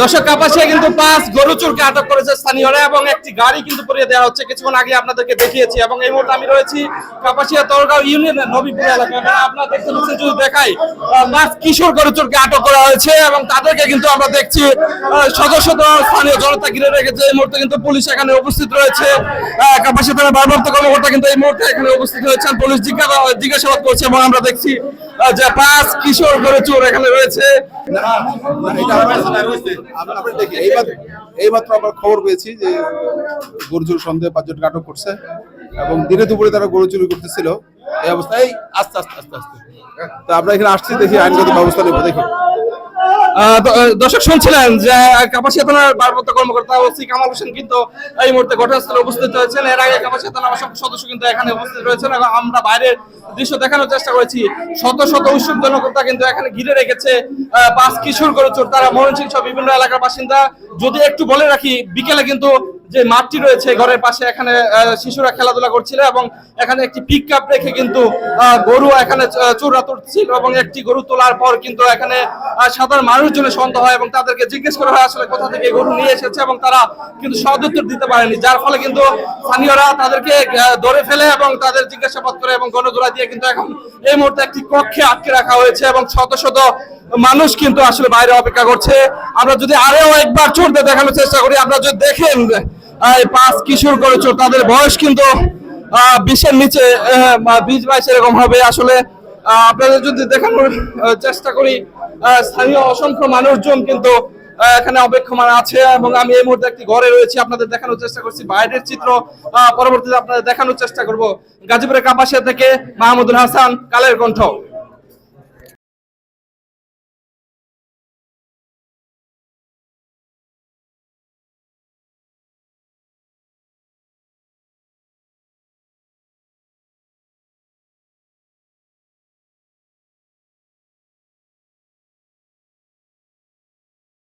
দর্শক, কাপাসিয়া কিন্তু পাঁচ গরু চোরকে আটক করেছে স্থানীয়রা এবং একটি গাড়ি কিন্তু পরিয়ে দেওয়া হচ্ছে। কিছুক্ষণ আগে আপনাদেরকে দেখিয়েছি এবং এই মুহূর্তে আমি রয়েছি কাপাসিয়া তরগাঁও ইউনিয়নের নবীপুর এলাকায়। যদি দেখাই পাঁচ কিশোর গরু চোরকে আটক করা হয়েছে এবং তাদেরকে কিন্তু আমরা দেখছি শত স্থানীয় জনতা ঘিরে রেখেছে। এই মুহূর্তে কিন্তু পুলিশ এখানে উপস্থিত রয়েছে। কাপাসিয়া থানার ভারপ্রাপ্ত কর্মকর্তা কিন্তু এই মুহূর্তে এখানে উপস্থিত হয়েছেন। পুলিশ জিজ্ঞাসা জিজ্ঞাসাবাদ করছে এবং আমরা দেখছি যে পাঁচ কিশোর করে চোর এখানে রয়েছে। আমরা এইমাত্র আমরা খবর পেয়েছি যে গরু চুরি সন্দেহে পাঁচজনকে আটক করছে এবং দিনে দুপুরে তারা গরু চুরি করতেছিল। এই অবস্থায় আস্তে আস্তে আস্তে আস্তে। তো আমরা এখানে আসছি, দেখি আইনগত ব্যবস্থা নেব দেখি দর্শক শুনছিলেন যে কাপাসিয়া থানার ভারপ্রাপ্ত কর্মকর্তা ওসি কামাল হোসেন কিন্তু এই মুহূর্তে ঘটনাস্থলে উপস্থিত হয়েছেন এর আগে কাপাসিয়া থানার অসংখ্য সদস্য কিন্তু এখানে উপস্থিত রয়েছেন এবং আমরা বাইরের দৃশ্য দেখানোর চেষ্টা করেছি। শত শত উৎসুক জনকর্তা কিন্তু এখানে ঘিরে রেখেছে পাঁচ কিশোর গরু চোর তারা মরণশীল সব বিভিন্ন এলাকার বাসিন্দা। যদি একটু বলে রাখি, বিকেলে কিন্তু যে মাঠটি রয়েছে ঘরের পাশে, এখানে শিশুরা খেলাধুলা করছিল এবং এখানে একটি পিক আপ রেখে কিন্তু গরু এখানে চোরা তুলছিল এবং একটি গরু তোলার পর কিন্তু এখানে সাধারণ মানুষজনের সন্দেহ হয় এবং তাদেরকে জিজ্ঞেস করা হয় আসলে কোথা থেকে গরু নিয়ে এসেছে এবং তারা কিন্তু সদুত্তর দিতে পারেনি। যার ফলে কিন্তু স্থানীয়রা তাদেরকে ধরে ফেলে এবং তাদের জিজ্ঞাসাবাদ করে এবং গণজোড়া দিয়ে কিন্তু এখন এই মুহূর্তে একটি কক্ষে আটকে রাখা হয়েছে এবং শত শত মানুষ কিন্তু আসলে বাইরে অপেক্ষা করছে। আমরা যদি আরও একবার চোরদের দেখানোর চেষ্টা করি, আপনারা যদি দেখেন পাঁচ কিশোর করে চোর তাদের বয়স কিন্তু বিশের নিচে বিশ বাইশ এরকম হবে। আসলে আপনাদের যদি দেখানোর চেষ্টা করি স্থানীয় অসংখ্য মানুষজন কিন্তু এখানে অপেক্ষমান আছে এবং আমি এই মুহূর্তে একটি ঘরে রয়েছি। আপনাদের দেখানোর চেষ্টা করছি। বাইরের চিত্র পরবর্তীতে আপনাদের দেখানোর চেষ্টা করব। গাজীপুরের কাপাসিয়া থেকে মাহমুদুল হাসান, কালের কণ্ঠ।